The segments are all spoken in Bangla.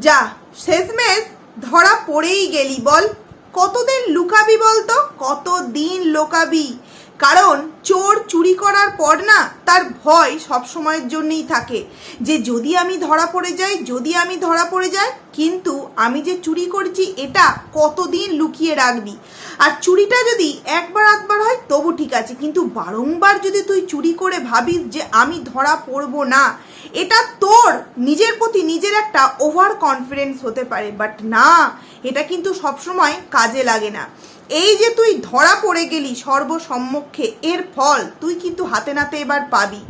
যা শেষমেশ ধরা পড়েই গেলি বল। কতদিন লুকাবি বলতো? কতদিন লোকাবি? কারণ চোর চুরি করার পর না তার ভয় সব সময়ের জন্যই থাকে। যে যদি আমি ধরা পড়ে যাই, যদি আমি ধরা পড়ে যাই, কিন্তু আমি যে চুরি করছি এটা কতদিন লুকিয়ে রাখবি? আর চুরিটা যদি একবার আধবার হয়, তবু ঠিক আছে। কিন্তু বারংবার যদি তুই চুরি করে ভাবিস যে আমি ধরা পড়ব না, এটা তোর নিজের প্রতি নিজের একটা ওভার কনফিডেন্স হতে পারে। বাট না, এটা কিন্তু সবসময় কাজে লাগে না। এই যে তুই ধরা পড়ে গেলি সর্বসম্মুখে, এর ফল তুই কিন্তু হাতে নাতে এবার পাবি।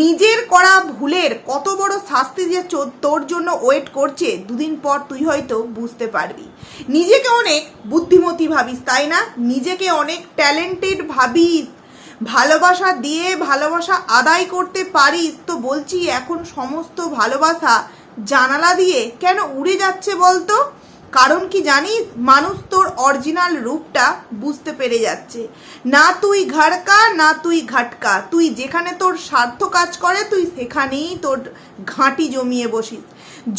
নিজের করা ভুলের কত বড় শাস্তি যে তোর জন্য ওয়েট করছে, দুদিন পর তুই হয়তো বুঝতে পারবি। নিজেকে অনেক বুদ্ধিমতী ভাবিস, তাই না? নিজেকে অনেক ট্যালেন্টেড ভাবিস। ভালোবাসা দিয়ে ভালোবাসা আদায় করতে পারিস। তো বলছি, এখন সমস্ত ভালোবাসা জানালা দিয়ে কেন উড়ে যাচ্ছে বলতো? কারণ কি জানিস? মানুষ তোর অরিজিনাল রূপটা বুঝতে পেরে যাচ্ছে। না তুই ঘাড়কা, না তুই ঘাটকা। তুই যেখানে তোর স্বার্থ কাজ করে, তুই সেখানেই তোর ঘাঁটি জমিয়ে বসিস।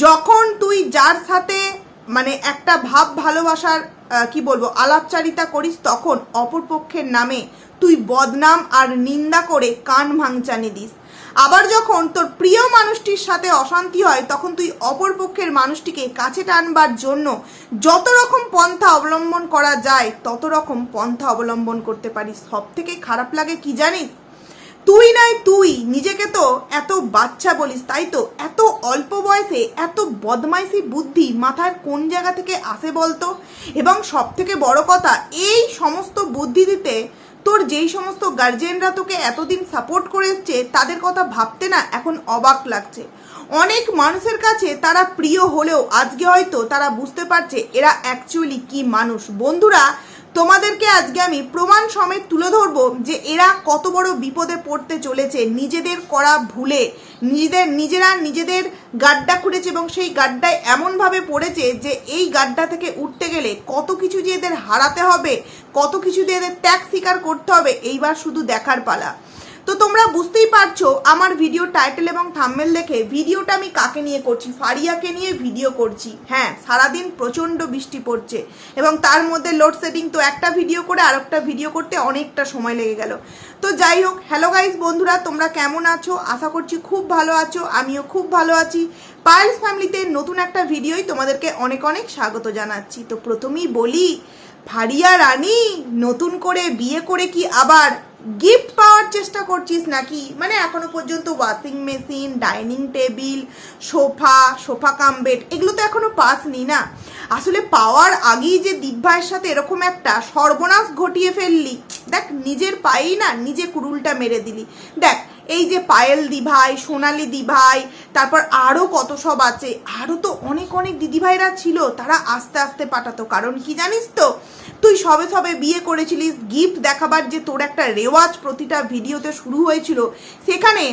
যখন তুই যার সাথে মানে একটা ভাব ভালোবাসার কি বলব, আলাপচারিতা করিস, তখন অপরপক্ষের নামে তুই বদনাম আর নিন্দা করে কান ভাঙচানি দিস। আবার যখন তোর প্রিয় মানুষটির সাথে অশান্তি হয়, তখন তুই অপর পক্ষের মানুষটিকে কাছে টানবার জন্য যত রকম পন্থা অবলম্বন করা যায়, তত রকম পন্থা অবলম্বন করতে পারিস। সব থেকে খারাপ লাগে কি জানিস? তুই নাই তুই, নিজেকে তো এত বাচ্চা বলিস, তাই তো? এত অল্প বয়সে, এত বদমাইশি বুদ্ধি মাথার কোন জায়গা থেকে আসে বলতো? এবং সব থেকে বড় কথা, এই সমস্ত বুদ্ধি দিতে তোর যেই সমস্ত গার্জেনরা তোকে এতদিন সাপোর্ট করে এসছে, তাদের কথা ভাবতে না এখন অবাক লাগছে। অনেক মানুষের কাছে তারা প্রিয় হলেও আজকে হয়তো তারা বুঝতে পারছে এরা অ্যাকচুয়ালি কি মানুষ। বন্ধুরা তোমাদেরকে আজকে আমি প্রমাণ সমেত তুলে ধরব যে এরা কত বড় বিপদে পড়তে চলেছে, নিজেদের করা ভুলে। নিজেদের, নিজেরা নিজেদের গাড্ডা খুঁড়েছে এবং সেই গাড্ডায় এমনভাবে পড়েছে যে এই গাড্ডা থেকে উঠতে গেলে কত কিছু যে এদের হারাতে হবে, কত কিছু যে এদের ত্যাগ স্বীকার করতে হবে, এইবার শুধু দেখার পালা। তো তোমরা বুঝতেই পারছ, আমার ভিডিও টাইটেল এবং থাম্বেল দেখে ভিডিওটা আমি কাকে নিয়ে করছি? ফারিয়াকে নিয়ে ভিডিও করছি। হ্যাঁ সারাদিন প্রচণ্ড বৃষ্টি পড়ছে এবং তার মধ্যে লোডশেডিং তো একটা ভিডিও করে আর একটা ভিডিও করতে অনেকটা সময় লেগে গেল। তো যাই হোক হ্যালো গাইজ বন্ধুরা, তোমরা কেমন আছো? আশা করছি খুব ভালো আছো, আমিও খুব ভালো আছি। পায়েলস ফ্যামিলিতে নতুন একটা ভিডিওই তোমাদেরকে অনেক অনেক স্বাগত জানাচ্ছি। তো প্রথমেই বলি, ফারিয়া রানী, নতুন করে বিয়ে করে কি আবার গিফট পাওয়ার চেষ্টা করছিস নাকি? মানে এখনও পর্যন্ত washing machine, dining table, sofa sofa cum bed, এগুলো তো এখনও পাসনি না। আসলে পাওয়ার আগেই যে দিব্যায়ের সাথে এরকম একটা সর্বনাশ ঘটিয়ে ফেললি, দেখ নিজের পায়েই না, নিজে কুরুলটা মেরে দিলি। দেখ, এই যে পায়েল দিভাই, সোনালি দিভাই, তারপর আরও কত সব আছে আরও তো অনেক অনেক দিদিভাইরা ছিল, তারা আস্তে আস্তে পাঠাতো। কারণ কি জানিস তো তুই সবে সবে বিয়ে করেছিলিস গিফট দেখাবার যে তোর একটা রেওয়াজ প্রতিটা ভিডিওতে শুরু হয়েছিল, সেখানে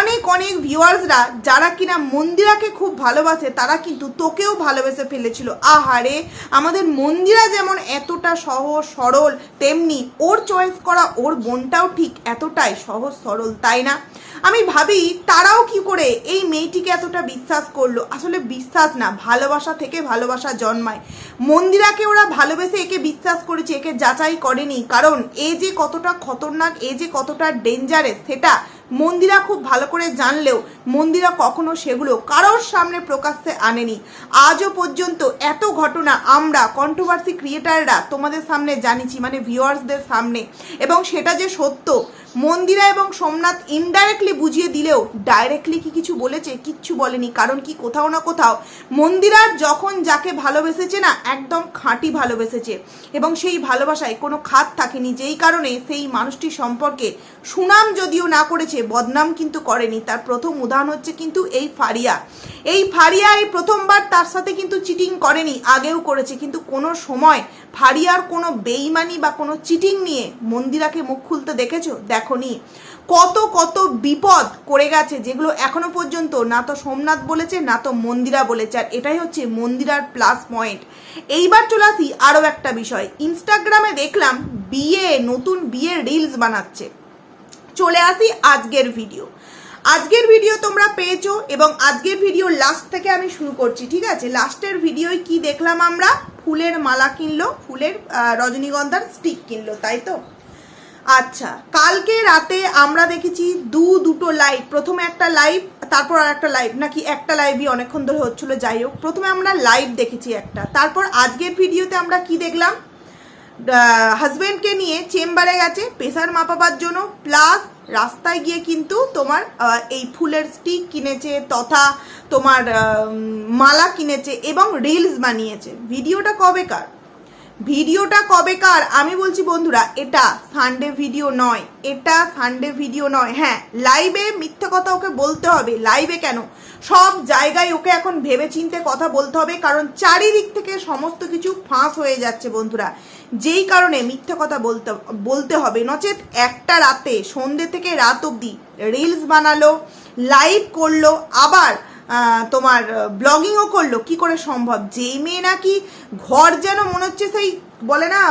অনেক অনেক ভিউয়ার্সরা যারা কিনা মন্দিরাকে খুব ভালোবাসে, তারা কিন্তু তোকেও ভালোবেসে ফেলেছিল। আহারে আমাদের মন্দিরা যেমন এতটা সহজ, সরল, তেমনি ওর চয়েস করা ওর বোনটাও ঠিক এতটাই সহজ, সরল, তাই না? আমি ভাবি, তারাও কি করে এই মেয়েটিকে এতটা বিশ্বাস করল? আসলে বিশ্বাস না, ভালোবাসা থেকে ভালোবাসা জন্মায়। মন্দিরাকে ওরা ভালোবেসে একে বিশ্বাস করেছে, একে যাচাই করেনি। কারণ এ যে কতটা খতরনাক, এ যে কতটা ডেঞ্জারেস সেটা মন্দিরা খুব ভালো করে জানলেও মন্দিরা কখনো সেগুলো কারোর সামনে প্রকাশ্যে আনেনি। আজও পর্যন্ত এত ঘটনা আমরা কন্ট্রোভার্সি ক্রিয়েটাররা তোমাদের সামনে জানিছি মানে ভিউয়ার্সদের সামনে। এবং সেটা যে সত্য, মন্দিরা এবং সোমনাথ ইনডাইরেক্টলি বুঝিয়ে দিলেও ডাইরেক্টলি কি কিছু বলেছে কিচ্ছু বলেনি। কারণ কি কোথাও না কোথাও মন্দিরার যখন যাকে ভালোবেসেছে না, একদম খাঁটি ভালোবেসেছে। এবং সেই ভালোবাসায় কোনো খাত থাকেনি। যেই কারণে সেই মানুষটি সম্পর্কে সুনাম যদিও না করেছে বদনাম কিন্তু করেনি। তার প্রথম উদাহরণ হচ্ছে কিন্তু এই ফারিয়া। এই ফারিয়া এই প্রথমবার তার সাথে কিন্তু চিটিং করেনি, আগেও করেছে। কিন্তু কোনো সময় ফারিয়ার কোনো বেইমানি বা কোনো চিটিং নিয়ে মন্দিরাকে মুখ খুলতে দেখেছ? দেখনি। কত কত বিপদ করে গেছে যেগুলো এখনও পর্যন্ত না তো সোমনাথ বলেছে, না তো মন্দিরা বলেছে। আর এটাই হচ্ছে মন্দিরার প্লাস পয়েন্ট এইবার চলে আসি আরও একটা বিষয়। ইনস্টাগ্রামে দেখলাম বিয়ে, নতুন বিয়ে রিলস বানাচ্ছে। চলে আসি আজকের ভিডিও আজকের ভিডিও তোমরা পেয়েছ এবং আজকের ভিডিও লাস্ট থেকে আমি শুরু করছি, ঠিক আছে? লাস্টের ভিডিওয় কি দেখলাম আমরা? ফুলের মালা কিনলো, ফুলের রজনীগন্ধার স্টিক কিনলো, তাই তো? আচ্ছা কালকে রাতে আমরা দেখেছি দু, দুটো লাইভ প্রথমে একটা লাইভ তারপর আর একটা লাইভ নাকি একটা লাইভই অনেকক্ষণ ধরে হচ্ছিল, যাই হোক। প্রথমে আমরা লাইভ দেখেছি একটা। তারপর আজকের ভিডিওতে আমরা কি দেখলাম? হাজবেন্ডকে নিয়ে চেম্বারে গেছে প্রেশার মাপাবার জন্য প্লাস রাস্তায় গিয়ে কিন্তু তোমার এই ফুলের স্টিক কিনেছে, তথা তোমার মালা কিনেছে এবং রিলস বানিয়েছে। ভিডিওটা কবেকার ভিডিওটা কবেকার? আমি বলছি, বন্ধুরা, এটা সানডে ভিডিও নয়। এটা সানডে ভিডিও নয়। হ্যাঁ লাইভে মিথ্যে কথা ওকে বলতে হবে। লাইভে কেন? সব জায়গায় ওকে এখন ভেবে চিনতে কথা বলতে হবে, কারণ চারিদিক থেকে সমস্ত কিছু ফাঁস হয়ে যাচ্ছে, বন্ধুরা। যেই কারণে মিথ্যে কথা বলতে বলতে হবে। নচেত একটা রাতে, সন্ধে থেকে রাত অবধি রিলস বানালো লাইভ করল, আবার তোমার ব্লগিংও করল। কি করে সম্ভব? যেই মেয়ে নাকি ঘর যেন মনে হচ্ছে সেই, বলে না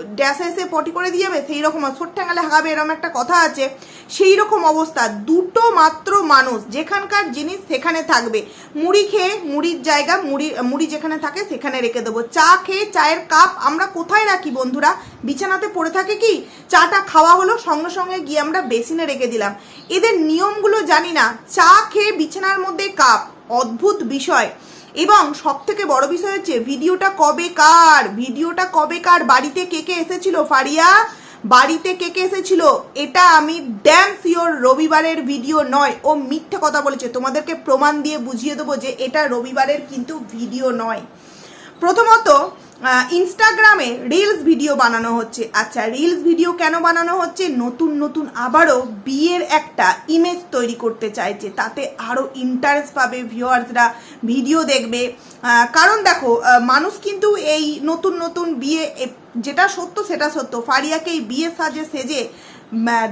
ড্যাসে এসে পটি করে দিয়ে যাবে সেই রকম ছোট ঠ্যাঙালে হাগাবে এরকম একটা কথা আছে। সেই রকম অবস্থা, দুটো মাত্র মানুষ, যেখানকার জিনিস সেখানে থাকবে। মুড়ি খেয়ে মুড়ির জায়গা, মুড়ি মুড়ি যেখানে থাকে সেখানে রেখে দেবো। চা খেয়ে চায়ের কাপ আমরা কোথায় রাখি বন্ধুরা? বিছানাতে পড়ে থাকে কি? চাটা খাওয়া হলো, সঙ্গে সঙ্গে গিয়ে আমরা বেসিনে রেখে দিলাম। এদের নিয়মগুলো জানি না। চা খেয়ে বিছানার মধ্যে কাপ, অদ্ভুত বিষয়। এবং সব থেকে বড় বিষয় হচ্ছে, ভিডিওটা কবে কার? ভিডিওটা কবে কার? বাড়িতে কে কে এসেছিল? ফারিয়া, বাড়িতে কে কে এসেছিল? এটা আমি ড্যাম শিওর রবিবারের ভিডিও নয়। ও মিথ্যে কথা বলেছে। তোমাদেরকে প্রমাণ দিয়ে বুঝিয়ে দেবো যে এটা রবিবারের কিন্তু ভিডিও নয়। প্রথমত ইনস্টাগ্রামে রিলস ভিডিও বানানো হচ্ছে। আচ্ছা রিলস ভিডিও কেন বানানো হচ্ছে? নতুন নতুন আবারও বিয়ের একটা ইমেজ তৈরি করতে চাইছে। তাতে আরও ইন্টারেস্ট পাবে ভিউয়ার্সরা ভিডিও দেখবে। কারণ দেখো মানুষ কিন্তু এই নতুন নতুন বিয়ে যেটা সত্য, সেটা সত্য। ফারিয়াকে এই বিয়ে সাজে, সেজে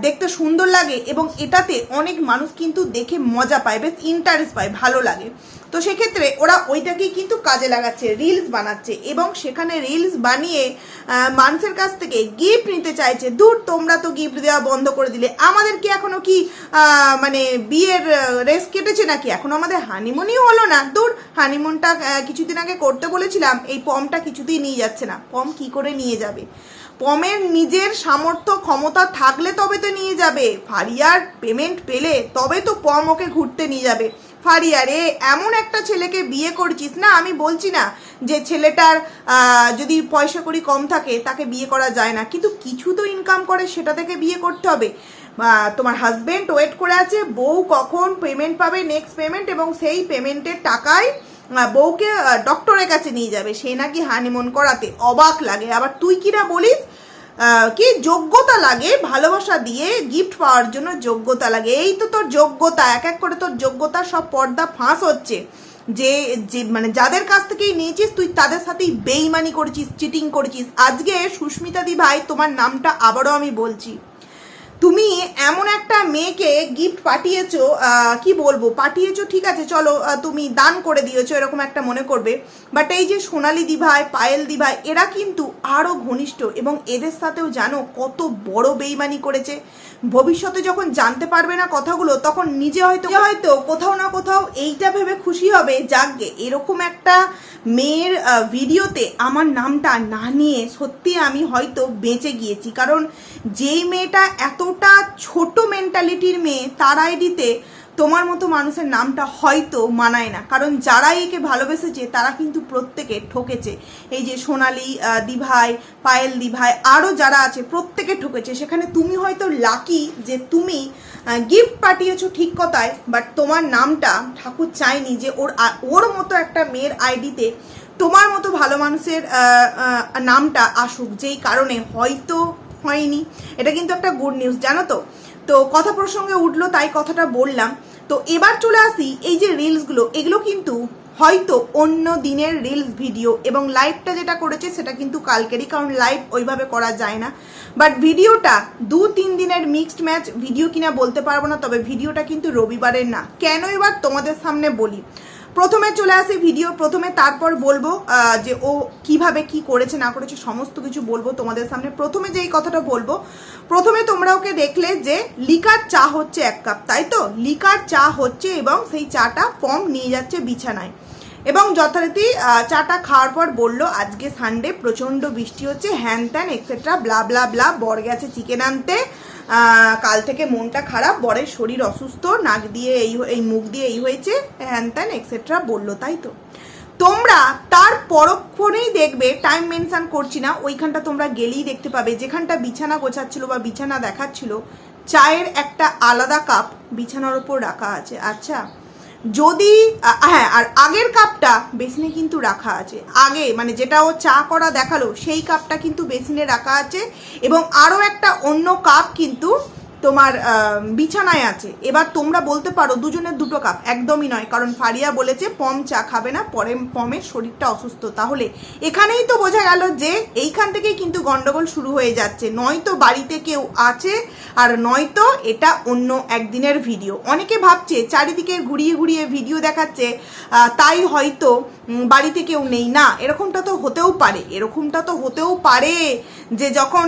দেখতে সুন্দর লাগে এবং এটাতে অনেক মানুষ কিন্তু দেখে মজা পায়। বেশ ইন্টারেস্ট পায়, ভালো লাগে। তো সেক্ষেত্রে ওরা ওইটাকেই কিন্তু কাজে লাগাচ্ছে রিলস বানাচ্ছে এবং সেখানে রিলস বানিয়ে মানুষের কাছ থেকে গিফট নিতে চাইছে। দূর, তোমরা তো গিফট দেওয়া বন্ধ করে দিলে। আমাদের কি এখনও কি মানে বিয়ের রেস কেটেছে নাকি? এখনও আমাদের হানিমুনই হলো না। দূর হানিমুনটা কিছুদিন আগে করতে বলেছিলাম, এই পমটা কিছুতেই নিয়ে যাচ্ছে না। পম কি করে নিয়ে যাবে? পমের নিজের সামর্থ্য, ক্ষমতা থাকলে তবে তো নিয়ে যাবে। ফারিয়ার পেমেন্ট পেলে তবে তো পম ওকে ঘুরতে নিয়ে যাবে। ফারিয়া রে এমন একটা ছেলেকে বিয়ে করছিস না? আমি বলছি না যে ছেলেটার যদি পয়সা করি কম থাকে, তাকে বিয়ে করা যায় না। কিন্তু কিছু তো ইনকাম করে, সেটা থেকে বিয়ে করতে হবে। তোমার হাজবেন্ড ওয়েট করে আছে, বউ কখন পেমেন্ট পাবে নেক্সট পেমেন্ট এবং সেই পেমেন্টের টাকায় বউকে ডক্টরের কাছে নিয়ে যাবে। সে নাকি হানিমুন করাতে অবাক লাগে। আবার তুই কিনা বলিস কি যোগ্যতা লাগে? ভালোবাসা দিয়ে গিফট পাওয়ার জন্য যোগ্যতা লাগে। এই তো তোর যোগ্যতা, এক এক করে তোর যোগ্যতা সব পর্দা ফাঁস হচ্ছে। যে যে মানে যাদের কাছ থেকেই নিয়েছিস, তুই তাদের সাথেই বেইমানি করেছিস চিটিং করেছিস। আজকে সুস্মিতা দি ভাই, তোমার নামটা আবারও আমি বলছি। তুমি এমন একটা মেয়েকে গিফট পাঠিয়েছো কি বলব? পাঠিয়েছো, ঠিক আছে, চলো তুমি দান করে দিয়েছ, এরকম একটা মনে করবে। বাট এই যে সোনালি দিভাই, পায়েল দিভাই, এরা কিন্তু আরও ঘনিষ্ঠ এবং এদের সাথেও জানো কত বড় বেইমানি করেছে। ভবিষ্যতে যখন জানতে পারবে না কথাগুলো, তখন নিজে হয়তো হয়তো কোথাও না কোথাও এইটা ভেবে খুশি হবে যাকে এরকম একটা মেয়ের ভিডিওতে আমার নামটা না নিয়ে সত্যি আমি হয়তো বেঁচে গিয়েছি। কারণ যেই মেয়েটা এতটা ছোট মেন্টালিটির মেয়ে, তার আইডিতে তোমার মতো মানুষের নামটা হয়তো মানায় না। কারণ যারাই একে ভালোবেসেছে, তারা কিন্তু প্রত্যেকে ঠকেছে। এই যে সোনালি দিভাই, পায়েল দিভাই আরও যারা আছে, প্রত্যেকে ঠকেছে। সেখানে তুমি হয়তো লাকি যে তুমি গিফট পাঠিয়েছো ঠিক কথায় বাট তোমার নামটা ঠাকুর চায়নি যে ওর ওর মতো একটা মেয়ের আইডিতে তোমার মতো ভালো মানুষের নামটা আসুক। যেই কারণে হয়তো হয়নি। এটা কিন্তু একটা গুড নিউজ জানো তো? তো কথা প্রসঙ্গে উঠল, তাই কথাটা বললাম। তো এবার চলে আসি এই যে রিলসগুলো, এগুলো কিন্তু হয়তো অন্য দিনের রিলস ভিডিও এবং লাইভটা যেটা করেছে সেটা কিন্তু কালকেরই, কারণ লাইভ ওইভাবে করা যায় না। বাট ভিডিওটা দু তিন দিনের মিক্সড ম্যাচ, ভিডিও কিনা বলতে পারব না, তবে ভিডিওটা কিন্তু রবিবারের না। কেন এবার তোমাদের সামনে বলি? প্রথমে চলে আসি ভিডিও প্রথমে তারপর বলব যে ও কীভাবে কি করেছে, না করেছে, সমস্ত কিছু বলব তোমাদের সামনে। প্রথমে যেই কথাটা বলব, প্রথমে তোমরা ওকে দেখলে যে লিকার চা হচ্ছে এক কাপ, তাই তো? লিকার চা হচ্ছে এবং সেই চাটা পম নিয়ে যাচ্ছে বিছানায়। এবং যথারীতি চাটা খাওয়ার পর বলল, আজকে সানডে প্রচণ্ড বৃষ্টি হচ্ছে, হ্যান ত্যান এক্সেট্রা ব্লা ব্লা ব্লা বর গেছে চিকেন আনতে। কাল থেকে মনটা খারাপ, বরের শরীর অসুস্থ, নাক দিয়ে এই এই মুখ দিয়ে এই হয়েছে, হ্যান ত্যান এক্সেট্রা বলল, তাই তো? তোমরা তার পরক্ষণেই দেখবে টাইম মেনশান করছি না, ওইখানটা তোমরা গেলেই দেখতে পাবে, যেখানটা বিছানা গোছাচ্ছিল বা বিছানা দেখাচ্ছিল, চায়ের একটা আলাদা কাপ বিছানার ওপর রাখা আছে। আচ্ছা যদি হ্যাঁ আর আগের কাপটা বেসিনে কিন্তু রাখা আছে। আগে মানে যেটা ও চা করা দেখাল, সেই কাপটা কিন্তু বেসিনে রাখা আছে। এবং আরও একটা অন্য কাপ কিন্তু তোমার বিছানায় আছে। এবার তোমরা বলতে পারো দুজনের দুটো কাপ। একদমই নয়, কারণ ফারিয়া বলেছে পম চা খাবে না, পরে পমের শরীরটা অসুস্থ। তাহলে এখানেই তো বোঝা গেল যে এইখান থেকেই কিন্তু গন্ডগোল শুরু হয়ে যাচ্ছে। নয়তো বাড়িতে কেউ আছে, আর নয়তো এটা অন্য একদিনের ভিডিও। অনেকে ভাবছে চারিদিকে ঘুরিয়ে ঘুরিয়ে ভিডিও দেখাচ্ছে তাই হয়তো বাড়িতে কেউ নেই। না, এরকমটা তো হতেও পারে। এরকমটা তো হতেও পারে যে যখন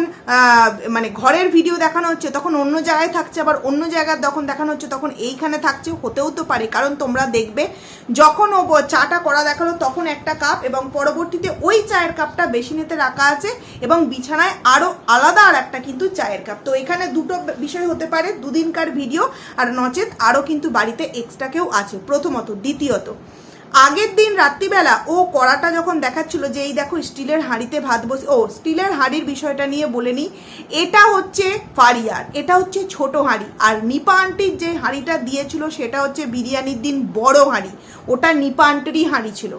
মানে ঘরের ভিডিও দেখানো হচ্ছে, তখন অন্য জায়গায় থাকছে, আবার অন্য জায়গার যখন দেখানো হচ্ছে, তখন এইখানে থাকছে, হতেও তো পারে। কারণ তোমরা দেখবে, যখন ও চাটা করা দেখাল, তখন একটা কাপ এবং পরবর্তীতে ওই চায়ের কাপটা বেশি নিতে রাখা আছে এবং বিছানায় আরও আলাদা আর একটা কিন্তু চায়ের কাপ। তো এখানে দুটো বিষয় হতে পারে, দুদিনকার ভিডিও আর নচেত আরও কিন্তু বাড়িতে এক্সট্রা কেউ আছে, প্রথমত। দ্বিতীয়ত আগের দিন রাত্রিবেলা ও কড়াটা যখন দেখাচ্ছিল যে এই দেখো স্টিলের হাঁড়িতে ভাত বসে, ও স্টিলের হাঁড়ির বিষয়টা নিয়ে বলে নিই এটা হচ্ছে ফারিয়ার, এটা হচ্ছে ছোট হাঁড়ি, আর নিপা আন্টির যে হাঁড়িটা দিয়েছিল সেটা হচ্ছে বিরিয়ানির দিন বড় হাঁড়ি, ওটা নিপা আন্টিরই হাঁড়ি ছিল।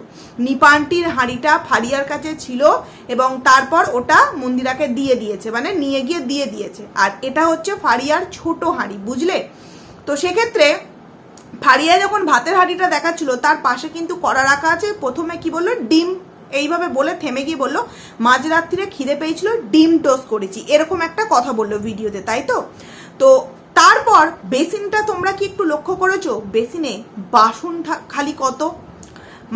নিপা আন্টির হাঁড়িটা ফারিয়ার কাছে ছিল এবং তারপর ওটা মন্দিরাকে দিয়ে দিয়েছে মানে নিয়ে গিয়ে দিয়ে দিয়েছে, আর এটা হচ্ছে ফারিয়ার ছোট হাঁড়ি, বুঝলে? তো সেক্ষেত্রে ফারিয়া যখন ভাতের হাঁড়িটা দেখাচ্ছিল, তার পাশে কিন্তু কড়া রাখা আছে। প্রথমে কি বলল? ডিম। এইভাবে বলে থেমে গিয়ে বলল, মাঝরাত্রিরে খিদে পেয়েছিল, ডিম টোস্ট করেছি। এরকম একটা কথা বলল ভিডিওতে, তাই তো? তো তারপর বেসিনটা তোমরা কি একটু লক্ষ্য করেছ? বেসিনে বাসন খালি কত?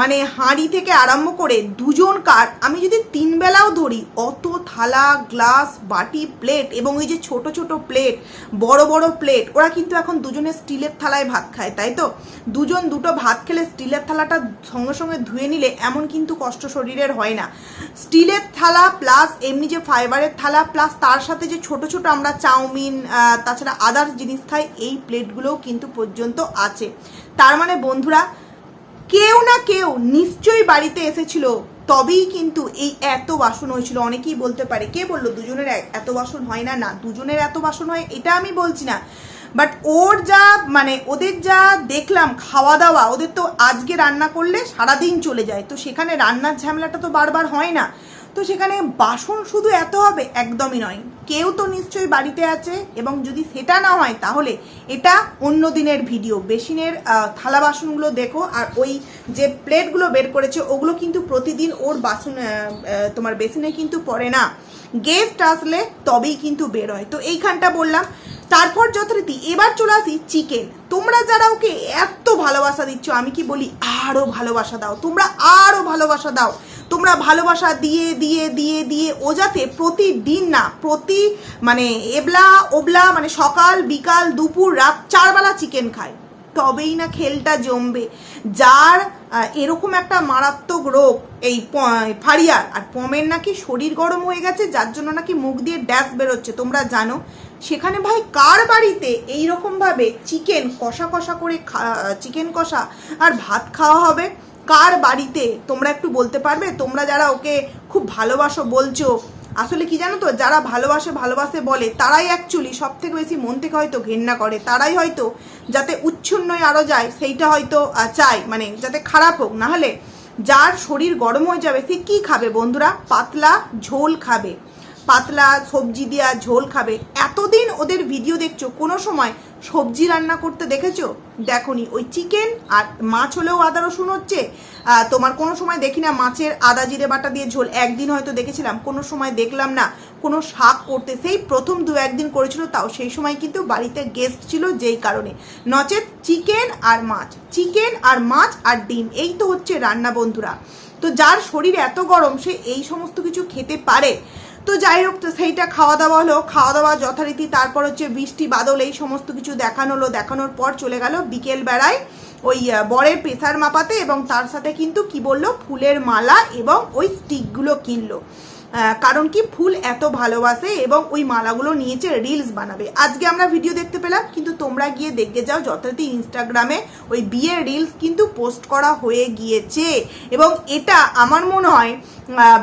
মানে হাঁড়ি থেকে আরম্ভ করে দুজন কার, আমি যদি তিন বেলাও ধরি, অত থালা, গ্লাস, বাটি, প্লেট এবং ওই যে ছোট ছোট প্লেট, বড় বড় প্লেট, ওরা কিন্তু এখন দুজনে স্টিলের থালায় ভাত খায়, তাই তো? দুজন দুটো ভাত খেলে স্টিলের থালাটা সঙ্গে সঙ্গে ধুয়ে নিলে এমন কিন্তু কষ্ট শরীরের হয় না। স্টিলের থালা প্লাস এমনি যে ফাইবারের থালা প্লাস তার সাথে যে ছোট ছোট আমরা চাউমিন তাছাড়া আদার্স জিনিস খাই, এই প্লেটগুলোও কিন্তু পর্যন্ত আছে। তার মানে বন্ধুরা কেউ না কেউ নিশ্চয়ই বাড়িতে এসেছিল। তবেই কিন্তু এই এত বাসন হয়েছিল। অনেকেই বলতে পারে, কে বলল দুজনের এত বাসন হয় না? না, দুজনের এত বাসন হয়, এটা আমি বলছি না। বাট ওর যা মানে ওদের যা দেখলাম খাওয়া দাওয়া ওদের তো আজকে রান্না করলে সারাদিন চলে যায়। তো সেখানে রান্নার ঝামেলাটা তো বারবার হয় না। তো সেখানে বাসন শুধু এত হবে একদমই নয়। কেউ তো নিশ্চয়ই বাড়িতে আছে এবং যদি সেটা না হয় তাহলে এটা অন্য দিনের ভিডিও। বেসিনের থালা বাসনগুলো দেখো আর ওই যে প্লেটগুলো বের করেছে ওগুলো কিন্তু প্রতিদিন ওর বাসন তোমার বেসিনে কিন্তু পড়ে না। গেস্ট আসলে তবেই কিন্তু বেরোয়। তো এইখানটা বললাম। তারপর যথারীতি এবার চলে আসি চিকেন। তোমরা যারা ওকে এত ভালোবাসা দিচ্ছ, আমি কি বলি আরও ভালোবাসা দাও। তোমরা আরও ভালোবাসা দাও। তোমরা ভালোবাসা দিয়ে দিয়ে দিয়ে দিয়ে ও যাতে প্রতিদিন না, প্রতি মানে এবলা, ওবলা মানে সকাল, বিকাল, দুপুর, রাত চারবেলা চিকেন খায়। তবেই না খেলটা জমবে। যার এরকম একটা মারাত্মক রোগ, এই ফারিয়ার। আর পমের নাকি শরীর গরম হয়ে গেছে, যার জন্য নাকি মুখ দিয়ে ড্যাশ বেরোচ্ছে, তোমরা জানো। সেখানে ভাই কার বাড়িতে এই ভাবে চিকেন কষা কষা করে চিকেন কষা আর ভাত খাওয়া হবে? কার বাড়িতে? তোমরা একটু বলতে পারবে? তোমরা যারা ওকে খুব ভালোবাসো, বলছো আসলে কি জানো তো, যারা ভালোবাসে ভালোবাসে বলে, তারাই অ্যাকচুয়ালি সব থেকে বেশি মন থেকে হয়তো ঘেন্না করে। তারাই হয়তো যাতে উচ্ছন্নয় আরও যায়, সেইটা হয়তো চায়। মানে যাতে খারাপ হোক। না হলে যার শরীর গরম হয়ে যাবে, সে কি খাবে বন্ধুরা? পাতলা ঝোল খাবে। পাতলা সবজি দেওয়া ঝোল খাবে। এতদিন ওদের ভিডিও দেখছ, কোনো সময় সবজি রান্না করতে দেখেছ? দেখনি, ওই চিকেন আর মাছ হলেও আদা, রসুন হচ্ছে। তোমার কোনো সময় দেখি না মাছের আদা, জিরে, বাটা দিয়ে ঝোল। একদিন হয়তো দেখেছিলাম, কোনো সময় দেখলাম না। কোনো শাক করতে, সেই প্রথম দু একদিন করেছিল তাও। সেই সময় কিন্তু বাড়িতে গেস্ট ছিল যেই কারণে। নচেত চিকেন আর মাছ। চিকেন আর মাছ আর ডিম, এই তো হচ্ছে রান্না বন্ধুরা। তো যার শরীর এত গরম, সে এই সমস্ত কিছু খেতে পারে। তো যাই হোক, তো সেইটা খাওয়া দাওয়া হলো। খাওয়া দাওয়া যথারীতি, তারপর হচ্ছে বৃষ্টি, বাদল, এই সমস্ত কিছু দেখানো হলো। দেখানোর পর চলে গেল বিকেল বেলায় ওই বরের প্রেসার মাপাতে এবং তার সাথে কিন্তু কি বলল? ফুলের মালা এবং ওই স্টিকগুলো কিনলো। কারণ কি ফুল এত ভালোবাসে এবং ওই মালাগুলো নিয়েছে রিলস বানাবে। আজকে আমরা ভিডিও দেখতে পেলাম, কিন্তু তোমরা গিয়ে দেখে যাও যথারীতি ইনস্টাগ্রামে ওই বিয়ের রিলস কিন্তু পোস্ট করা হয়ে গিয়েছে। এবং এটা আমার মনে হয়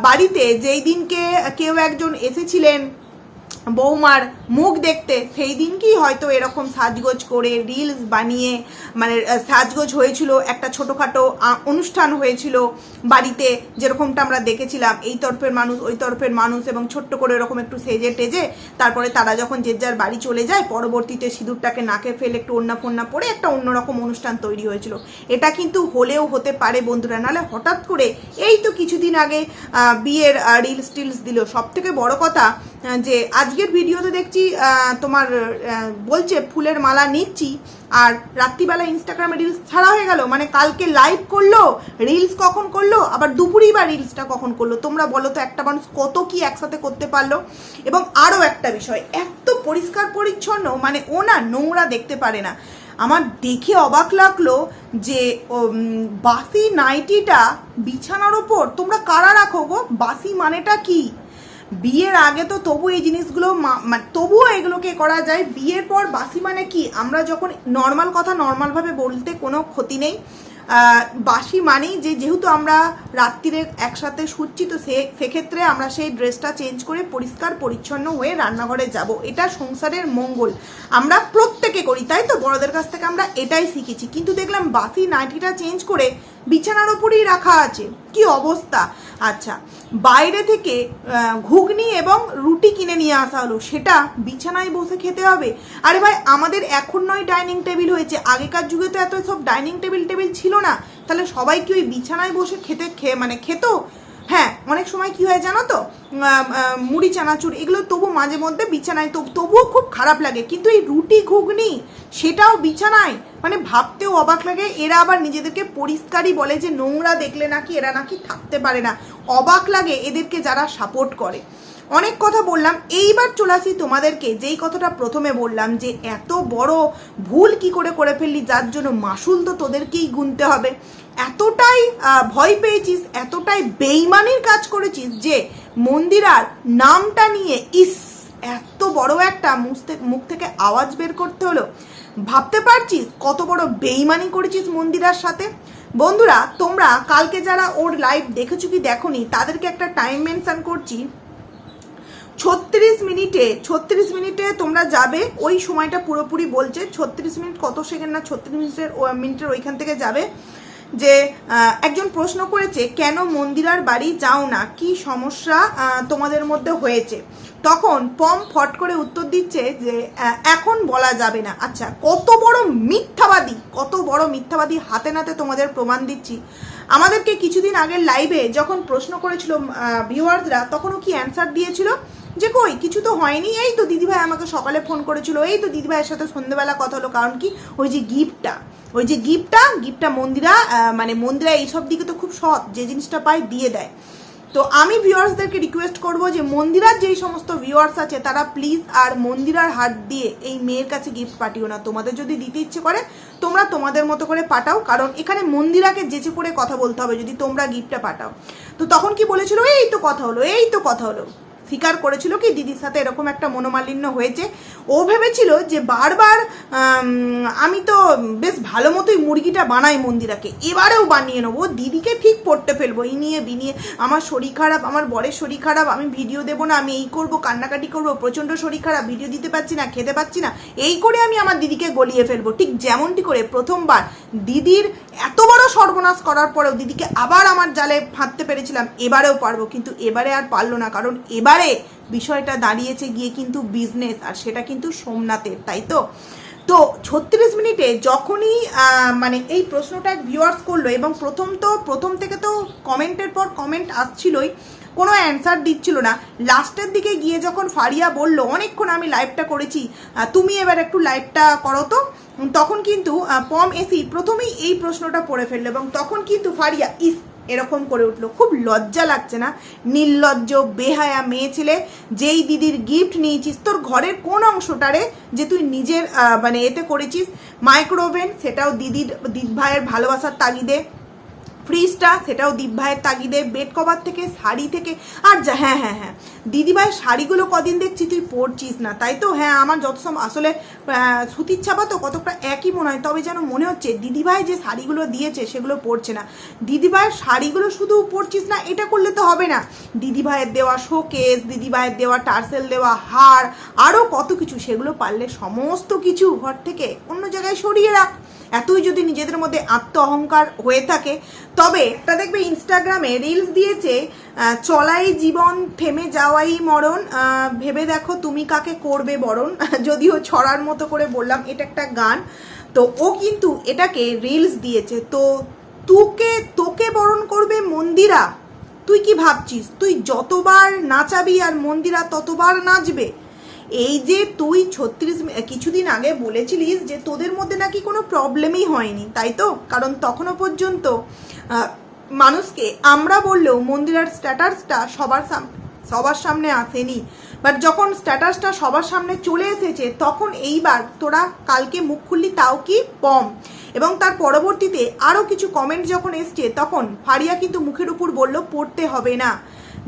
বাড়িতে যেই দিনকে কেউ একজন এসেছিলেন বৌমার মুখ দেখতে সেই দিনকেই হয়তো এরকম সাজগোজ করে রিলস বানিয়ে মানে সাজগোজ হয়েছিল, একটা ছোটোখাটো অনুষ্ঠান হয়েছিল বাড়িতে, যেরকমটা আমরা দেখেছিলাম, এই তরফের মানুষ, ওই তরফের মানুষ এবং ছোট্ট করে এরকম একটু সেজে টেজে, তারপরে তারা যখন যে যার বাড়ি চলে যায়, পরবর্তীতে সিঁদুরটাকে নাকে ফেলে একটু ওন্না ফোন্না পরে একটা অন্যরকম অনুষ্ঠান তৈরি হয়েছিল। এটা কিন্তু হলেও হতে পারে বন্ধুরা, নাহলে হঠাৎ করে, এই তো কিছুদিন আগে বিয়ের রিলস টিলস দিল। সব থেকে বড় কথা যে আজকের ভিডিওতে দেখছি তোমার বলছে ফুলের মালা নিচ্ছি, আর রাত্রিবেলা ইনস্টাগ্রামে রিলস ছাড়া হয়ে গেল মানে কালকে লাইভ করল রিলস কখন করল, আবার দুপুরেই বা রিলসটা কখন করল, তোমরা বলো তো একটা মানুষ কত কি একসাথে করতে পারল। এবং আরও একটা বিষয়, এত পরিষ্কার পরিচ্ছন্ন মানে ও না নোংরা দেখতে পারে না। আমার দেখে অবাক লাগল যে বাসি নাইটিটা বিছানার ওপর, তোমরা কারা রাখো গো? বাসি মানেটা কি? বিয়ের আগে তো তবু এই জিনিসগুলো মা- মা- তবুও এগুলোকে করা যায়। বিয়ের পর বাসি মানে কি? আমরা যখন নর্মাল কথা নর্মালভাবে বলতে কোনো ক্ষতি নেই। বাসি মানেই যে যেহেতু আমরা রাত্রিরে একসাথে শুচ্ছি, তো সে, সেক্ষেত্রে আমরা সেই ড্রেসটা চেঞ্জ করে পরিষ্কার, পরিচ্ছন্ন হয়ে রান্নাঘরে যাব। এটা সংসারের মঙ্গল। আমরা প্রত্যেকে করি, তাই তো? বড়দের কাছ থেকে আমরা এটাই শিখেছি। কিন্তু দেখলাম বাসি নাইটিটা চেঞ্জ করে বিছানার ওপরেই রাখা আছে। কি অবস্থা? আচ্ছা বাইরে থেকে ঘুগনি এবং রুটি কিনে নিয়ে আসা হলো। সেটা বিছানায় বসে খেতে হবে? আরে ভাই, আমাদের এখন নয় ডাইনিং টেবিল হয়েছে। আগেকার যুগে তো এত সব ডাইনিং টেবিল টেবিল ছিল না। তাহলে সবাই কি ওই বিছানায় বসে খেতে খেয়ে মানে খেত? হ্যাঁ অনেক সময় কি হয় জানো তো? মুড়ি, চানাচুর এগুলো তবু মাঝে মধ্যে বিছানায় তো তবুও খুব খারাপ লাগে। কিন্তু এই রুটি ঘুগনি, সেটাও বিছানায়। মানে ভাবতেও অবাক লাগে, এরা আবার নিজেদেরকে পরিষ্কারই বলে যে, নোংরা দেখলে নাকি এরা নাকি থাকতে পারে না। অবাক লাগে এদেরকে যারা সাপোর্ট করে। অনেক কথা বললাম। এইবার চলে আসি তোমাদেরকে। যেই কথাটা প্রথমে বললাম যে, এত বড় ভুল কি করে করে ফেললি, যার জন্য মাসুল তো তোদেরকেই গুনতে হবে। এতটাই ভয় পেয়েছিস, এতটাই বেইমানির কাজ করেছিস যে, মন্দিরার নামটা নিয়ে, ইস, এত বড় একটা মুখ থেকে আওয়াজ বের করতে হলো। ভাবতে পারছিস কত বড় বেইমানি করেছিস মন্দিরার সাথে? বন্ধুরা, তোমরা কালকে যারা ওর লাইভ দেখেছ কি দেখোনি, তাদেরকে একটা টাইম মেনশন করছি। ছত্রিশ মিনিটে ছত্রিশ মিনিটে তোমরা যাবে, ওই সময়টা পুরোপুরি বলছে, ছত্রিশ মিনিট কত সেকেন্ড না ছত্রিশ মিনিটের মিনিটের ওইখান থেকে যাবে, যে একজন প্রশ্ন করেছে, কেন মন্দিরার বাড়ি যাও না? কি সমস্যা তোমাদের মধ্যে হয়েছে? তখন পম ফট করে উত্তর দিচ্ছে যে এখন বলা যাবে না। আচ্ছা কত বড় মিথ্যাবাদী, কত বড় মিথ্যাবাদী হাতে নাতে তোমাদের প্রমাণ দিচ্ছি। আমাদেরকে কিছুদিন আগের লাইভে যখন প্রশ্ন করেছিল ভিউয়ার্সরা তখনও কি অ্যান্সার দিয়েছিল? যে কই? কিছু তো হয়নি। এই তো দিদিভাই আমাকে সকালে ফোন করেছিল। এই তো দিদিভাইয়ের সাথে সন্ধ্যেবেলা কথা হলো। কারণ কি? ওই যে গিফটটা। ওই যে গিফটটা গিফটটা মন্দিরা মানে মন্দিরা এইসব দিকে তো খুব সৎ। যে জিনিসটা পায় দিয়ে দেয়। তো আমি ভিউয়ার্সদেরকে রিকোয়েস্ট করব যে, মন্দিরার যেই সমস্ত ভিউয়ার্স আছে, তারা প্লিজ আর মন্দিরার হাত দিয়ে এই মেয়ের কাছে গিফট পাঠিও না। তোমাদের যদি দিতে ইচ্ছে করে, তোমরা তোমাদের মতো করে পাঠাও। কারণ এখানে মন্দিরাকে যেচে করে কথা বলতে হবে, যদি তোমরা গিফটটা পাঠাও। তো তখন কি বলেছিল? এই তো কথা হলো, এই তো কথা হলো। স্বীকার করেছিল কি দিদির সাথে এরকম একটা মনোমালিন্য হয়েছে। ও ভেবেছিল যে বারবার আমি তো বেশ ভালো মতোই মুরগিটা বানাই মন্দিরাকে। এবারেও বানিয়ে নেব। দিদিকে ঠিক পড়তে ফেলব। এই নিয়ে বিনিয়ে আমার শরীর খারাপ, আমার বরের শরীর খারাপ, আমি ভিডিও দেবো না, আমি এই করব, কান্নাকাটি করব, প্রচণ্ড শরীর খারাপ, ভিডিও দিতে পারছি না, খেতে পাচ্ছি না। এই করে আমি আমার দিদিকে গলিয়ে ফেলব। ঠিক যেমনটি করে প্রথমবার দিদির এত বড় সর্বনাশ করার পরেও দিদিকে আবার আমার জালে ফাঁদতে পেরেছিলাম। এবারেও পারব। কিন্তু এবারে আর পারল না, কারণ এবারে বিষয়টা দাঁড়িয়েছে গিয়ে কিন্তু বিজনেস আর সেটা কিন্তু সোমনাথের, তাই তো? তো ছত্রিশ মিনিটে যখনই মানে এই প্রশ্নটা ভিউয়ার্স করল এবং প্রথম তো, প্রথম থেকে তো কমেন্টের পর কমেন্ট আসছিলই, কোনো অ্যান্সার দিচ্ছিল না। লাস্টের দিকে গিয়ে যখন ফারিয়া বলল, অনেকক্ষণ আমি লাইভটা করেছি তুমি এবার একটু লাইভটা করো তো? তখন কিন্তু পম এসি প্রথমেই এই প্রশ্নটা পড়ে ফেলল এবং তখন কিন্তু ফারিয়া, ইস এরকম করে উঠল। খুব লজ্জা লাগছে না? নির্লজ্জ, বেহায়া মেয়ে ছেলে, যেই দিদির গিফট নিয়েছিস, তোর ঘরের কোন অংশটা রে যে তুই নিজের মানে এতে করেছিস? মাইক্রোওভেন সেটাও দিদির দিদ ভাইয়ের ভালোবাসার তাগিদে। ফ্রিজটা, সেটাও দীপ ভাইয়ের তাগিদে, বেড কভার থেকে, শাড়ি থেকে, আর যা হ্যাঁ হ্যাঁ হ্যাঁ। দিদিভাইয়ের শাড়িগুলো কদিন দেখছি, তুই পরছিস না, তাই তো? হ্যাঁ আমার যত সম আসলে সুতির ছাপা তো কতটা একই মনে হয়, তবে যেন মনে হচ্ছে দিদিভাই যে শাড়িগুলো দিয়েছে, সেগুলো পরছে না। দিদিভাইয়ের শাড়িগুলো শুধু পরছিস না, এটা করলে তো হবে না। দিদিভাইয়ের দেওয়া শোকেস দিদিভাইয়ের দেওয়া টার্সেল, দেওয়া হার আরও কত কিছু, সেগুলো পারলে সমস্ত কিছু ঘর থেকে অন্য জায়গায় সরিয়ে রাখ। এতই যদি নিজেদের মধ্যে আত্ম অহংকার হয়ে থাকে তবে এটা দেখবে ইনস্টাগ্রামে রিলস দিয়েছে চলাই জীবন থেমে যাওয়াই মরণ ভেবে দেখো তুমি কাকে করবে বরণ, যদিও ছড়ার মতো করে বললাম, এটা একটা গান। তো ও কিন্তু এটাকে রিলস দিয়েছে, তো তোকে তোকে বরণ করবে মন্দিরা। তুই কি ভাবছিস? তুই যতবার নাচাবি আর মন্দিরা ততবার নাচবে। এই যে তুই ছত্রিশ কিছুদিন আগে বলেছিলিস যে তোদের মধ্যে নাকি কোনো প্রবলেমই হয়নি, তাই তো? কারণ তখনও পর্যন্ত মানুষকে আমরা বললেও মন্দিরার স্ট্যাটাসটা সবার সবার সামনে আসেনি। বাট যখন স্ট্যাটাসটা সবার সামনে চলে এসেছে, তখন এইবার তোরা কালকে মুখ খুললি, তাও কি? পম। এবং তার পরবর্তীতে আরও কিছু কমেন্ট যখন এসছে, তখন ফারিয়া কিন্তু মুখের উপর বলল, পড়তে হবে না।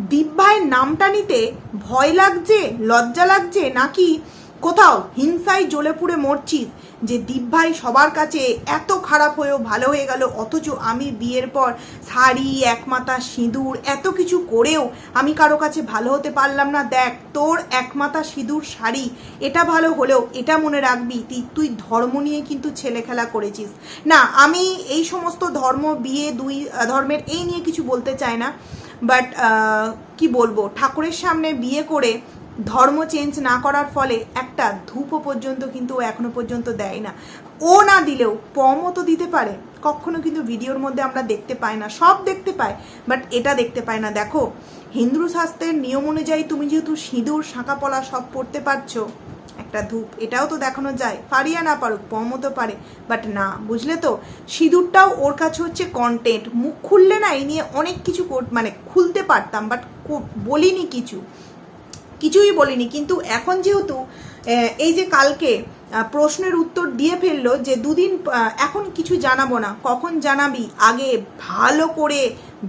দীপ নামটা নিতে ভয় লাগছে, লজ্জা লাগছে, নাকি কোথাও হিংসায় জ্বলে পুড়ে মরছিস? যে দীপ ভাই সবার কাছে এত খারাপ হয়েও ভালো হয়ে গেল, অথচ আমি বিয়ের পর শাড়ি, একমাতা, সিঁদুর, এত কিছু করেও আমি কারও কাছে ভালো হতে পারলাম না। দেখ, তোর একমাতা সিঁদুর শাড়ি, এটা ভালো হলেও এটা মনে রাখবি তুই তুই ধর্ম নিয়ে কিন্তু ছেলে খেলা করেছিস। না, আমি এই সমস্ত ধর্ম, বিয়ে, দুই ধর্মের এই নিয়ে কিছু বলতে চাই না বাট কি বলব? ঠাকুরের সামনে বিয়ে করে ধর্ম চেঞ্জ না করার ফলে একটা ধূপও পর্যন্ত কিন্তু ও এখনও পর্যন্ত দেয় না। ও না দিলেও পমও তো দিতে পারে। কখনো কিন্তু ভিডিওর মধ্যে আমরা দেখতে পাই না, সব দেখতে পাই বাট এটা দেখতে পাই না। দেখো, হিন্দু শাস্ত্রের নিয়ম অনুযায়ী তুমি যেহেতু সিঁদুর শাঁকাপলা সব পড়তে পারছ, একটা ধূপ, এটাও তো দেখানো যায়। পারিয়া না পারুক, পমও তো পারে বাট না, বুঝলে তো? সিঁদুরটাও ওর কাছে হচ্ছে কন্টেন্ট মুখ খুললে না, এই নিয়ে অনেক কিছু মানে খুলতে পারতাম বাট বলিনি কিছু। কিছুই বলিনি। কিন্তু এখন যেহেতু এই যে কালকে প্রশ্নের উত্তর দিয়ে ফেলল যে দুদিন এখন কিছু জানাব না, কখন জানাবি, আগে ভালো করে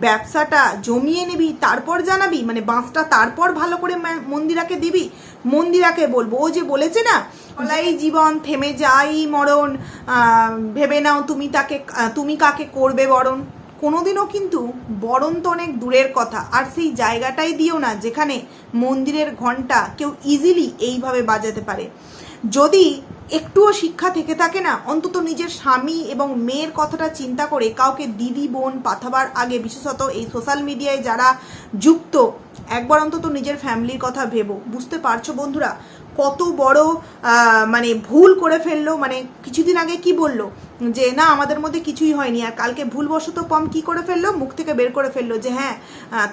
ব্যবসাটা জমিয়ে নিবি, তারপর জানাবি মানে বাঁশটা তারপর ভালো করে মন্দিরাকে দিবি, মন্দিরাকে বলব। ও যে বলেছে না বলাই জীবন থেমে যাই মরণ ভেবে নাও তুমি তাকে তুমি কাকে করবে বরণ? কোনোদিনও কিন্তু বরণ তো অনেক দূরের কথা। আর সেই জায়গাটাই দিও না যেখানে মন্দিরের ঘণ্টা কেউ ইজিলি এইভাবে বাজাতে পারে। যদি একটুও শিক্ষা থেকে থাকে না, অন্তত নিজের স্বামী এবং মেয়ের কথাটা চিন্তা করে কাউকে দিদি, বোন, পাঠাবার আগে, বিশেষত এই সোশ্যাল মিডিয়ায় যারা যুক্ত, একবার অন্তত নিজের ফ্যামিলির কথা ভেবো। বুঝতে পারছ বন্ধুরা? কত বড় মানে ভুল করে ফেলল মানে কিছুদিন আগে কি বলল? যে, না, আমাদের মধ্যে কিছুই হয়নি। আর কালকে ভুলবশত পম কি করে ফেলল? মুখ থেকে বের করে ফেলল যে হ্যাঁ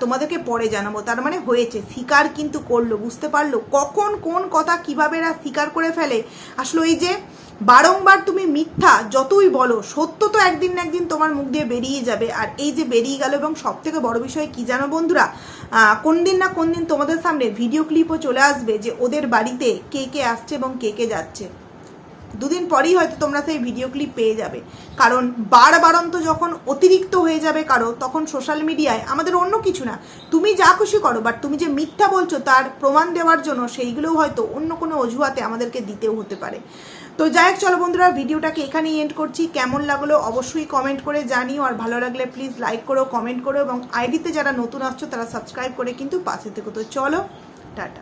তোমাদেরকে পরে জানাব। তার মানে হয়েছে। স্বীকার কিন্তু করল, বুঝতে পারল কখন কোন কথা কীভাবে এরা স্বীকার করে ফেলে। আসলে ওই যে, বারংবার তুমি মিথ্যা যতই বলো, সত্য তো একদিন না একদিন তোমার মুখ দিয়ে বেরিয়ে যাবে। আর এই যে, বেরিয়ে গেল এবং সব থেকে বড় বিষয় কি জানো বন্ধুরা? কোন দিন না কোন দিন তোমাদের সামনে ভিডিও ক্লিপও চলে আসবে যে, ওদের বাড়িতে কে কে আসছে এবং কে কে যাচ্ছে। দুদিন পরেই হয়তো তোমরা সেই ভিডিও ক্লিপ পেয়ে যাবে। কারণ বারবারন্ত যখন অতিরিক্ত হয়ে যাবে কারও, তখন সোশ্যাল মিডিয়ায় আমাদের অন্য কিছু না। তুমি যা খুশি করো বাট তুমি যে মিথ্যা বলছো তার প্রমাণ দেওয়ার জন্য সেইগুলোও হয়তো অন্য কোনো অজুহাতে আমাদেরকে দিতেও হতে পারে। তো যাই হোক, চলো বন্ধুরা, ভিডিওটাকে এখানেই এন্ড করছি। কেমন লাগল অবশ্যই কমেন্ট করে জানিও, আর ভালো লাগলে প্লিজ লাইক করো কমেন্ট করো, এবং আইডিতে যারা নতুন আসছো তারা সাবস্ক্রাইব করে কিন্তু পাশে থেকো। তো চলো, টাটা।